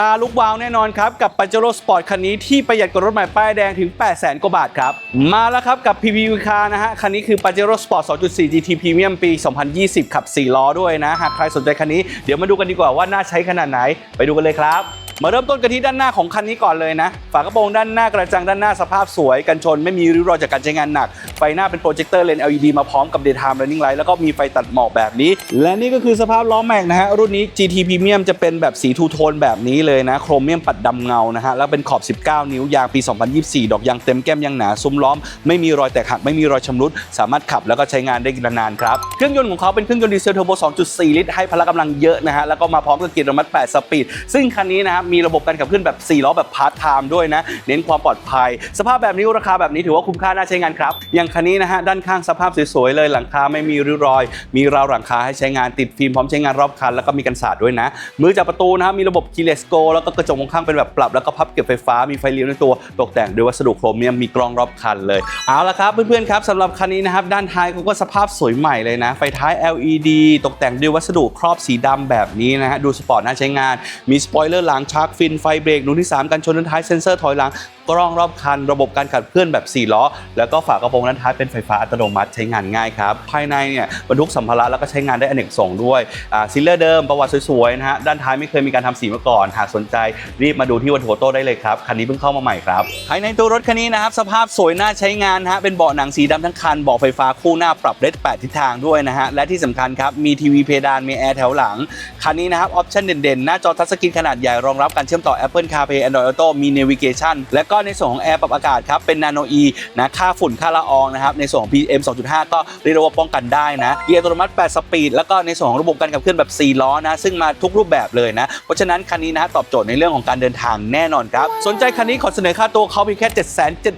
ตาลุกวาวแน่นอนครับ กับป a เจโรสปอร์ตคันนี้ที่ประหยัดกว่ารถใหม่ป้ายแดงถึง 8 0 0แสนกว่าบาทครับ มาแล้วครับกับ PPV Car นะฮะ คันนี้คือป a เจโรสปอร์ต2.4 GT Premium ปี 2020 ขับ 4 ล้อด้วยนะ หากใครสนใจคันนี้เดี๋ยวมาดูกันดีกว่าว่าน่าใช้ขนาดไหนไปดูกันเลยครับ มาเริ่มต้นกันที่ด้านหน้าของคันนี้ก่อนเลยนะ ฝากระโปรงด้านหน้ากระจังด้านหน้าสภาพสวยกันชน ไม่มีริ้วรอยจากการใช้งานหนัก ไฟหน้าเป็นโปรเจคเตอร์เลน LED มาพร้อมกับ Daytime Running Light แล้วก็มีไฟตัดหมอกแบบนี้ และนี่ก็คือสภาพล้อแม็กนะฮะ รุ่นนี้ GT Premium จะเป็นแบบสีทูโทนแบบนี้เลยนะ โครเมียมปัดดำเงานะฮะ แล้วเป็นขอบ 19 นิ้วยางปี 2024 ดอกยางเต็มแก้มยางหนาซุ้มล้อม ไม่มีรอยแตกหักไม่มีรอยชำรุด สามารถขับแล้วก็ใช้งานได้นานๆครับเครื่องยนต์ของเขาเป็นเครื่องยนต์ดีเซลเทอร์โบ 2.4 ลิตรให้พละกำลังเยอะนะฮะแล้วก็มาพร้อมกับเกียร์อัตโนมัติ 8 สปีดซึ่งคันนี้นะครับมีระบบการขับเคลื่อนแบบ 4 ล้อแบบพาร์ทไทม์ด้วยนะ เน้นความปลอดภัย สภาพแบบนี้ราคาแบบนี้ถือว่าคุ้มค่าน่าใช้งานครับ อย่างคันนี้นะฮะด้านข้างสภาพสวยๆเลยหลังคาไม่มีริ้วรอย มีราวหลังคาให้ใช้งานติดฟิล์มพร้อมใช้งานรอบคันแล้วก็มีกันสาดด้วยนะ มือจับประตูนะครับมีระบบ keyless go แล้วก็กระจกมองข้างเป็นแบบปรับแล้วก็พับเก็บไฟฟ้ามีไฟเลี้ยวในตัวตกแต่งด้วยวัสดุโครเมียมมีกล้องรอบคันเลยเอาละครับเพื่อนๆครับสำหรับคันนี้นะครับด้านท้ายเขาก็สภาพสวยใหม่เลยนะ ไฟท้าย LED ตกแต่งด้วยวัสดุครอบสีดำแบบนี้นะฮะดูสปอร์ตน่าใช้งาน มีสปอยเลอร์หลังชาร์กฟินไฟเบรกหนุนที่ 3 กันชนด้านท้ายเซ็นเซอร์ถอยหลังกล้องรอบคัน ระบบการขับเคลื่อนแบบ 4 ล้อ แล้วก็ฝากระโปรงด้านท้ายเป็นไฟฟ้าอัตโนมัติใช้งานง่ายครับ ภายในเนี่ยบรรทุกสัมภาระแล้วก็ใช้งานได้อเนกส่งด้วยอ่าซิลเลอร์เดิมประวัติสวยๆนะฮะด้านท้ายไม่เคยมีการทำสีมาก่อน หากสนใจรีบมาดูที่วันโทโต้ได้เลยครับ คันนี้เพิ่งเข้ามาใหม่ครับ ภายในตัวรถคันนี้นะครับสภาพสวยน่าใช้งานนะฮะเป็นเบาะหนังสีดำทั้งคันเบาะไฟฟ้าคู่หน้าปรับได้8ทิศทางด้วยนะฮะและที่สำคัญครับมีทีวีเพดานมีแอร์แถวหลังคันนี้นะครับออปชั่นเด่นๆหน้าจอทัชสกรีนขนาดใหญ่รองรับการเชื่อมต่อ Apple CarPlay Android Auto มี Navigation และก็ในส่วนของแอร์ปรับอากาศครับเป็น Nano E นะค่าฝุ่นค่าละอองนะครับในส่วนของ PM 2.5 ก็เรียกว่าป้องกันได้นะเกียร์อัตโนมัติ 8 สปีด แล้วก็ในส่วนของระบบการขับเคลื่อนแบบ 4 ล้อนะซึ่งมาทุกรูปแบบเลยนะ เพราะฉะนั้นคันนี้นะตอบโจทย์ในเรื่องของการเดินทางแน่นอนครับ สนใจคันนี้ขอเสนอค่าตัวเขาเพียงแค่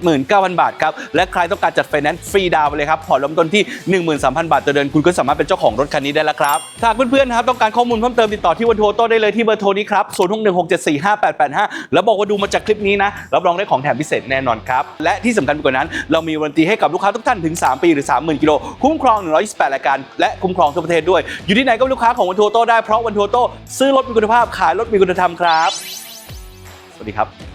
779,000 บาทครับ และใครต้องการจัดไฟแนนซ์ฟรีดาวไปเลยครับผ่อนเริ่มต้นที่ 13,000 บาทต่อเดือนคุณก็สามารถเป็นเจ้าของรถคันนี้ได้แล้วครับหากเพื่อนๆนะครับต้องการข้อมูลเพิ่มเติมติดต่อที่วันโทโต้ได้เลยที่เบอร์โทรนี้ครับ0 6 1 6 0616745885 แล้วบอกว่าดูมาจากคลิปนี้นะ รับรองได้ของแถมพิเศษแน่นอนครับ และที่สำคัญไปกว่านั้น เรามีวันตีให้กับลูกค้าทุกท่านถึง 3 ปีหรือ 30,000 กิโล คุ้มครอง 128รายการ และคุ้มครองทั่วประเทศด้วย อยู่ที่ไหนก็เป็นลูกค้าของวันทัวโต้ได้เพราะวันทัวโต้ซื้อรถมีคุณภาพขายรถมีคุณธรรมครับ สวัสดีครับ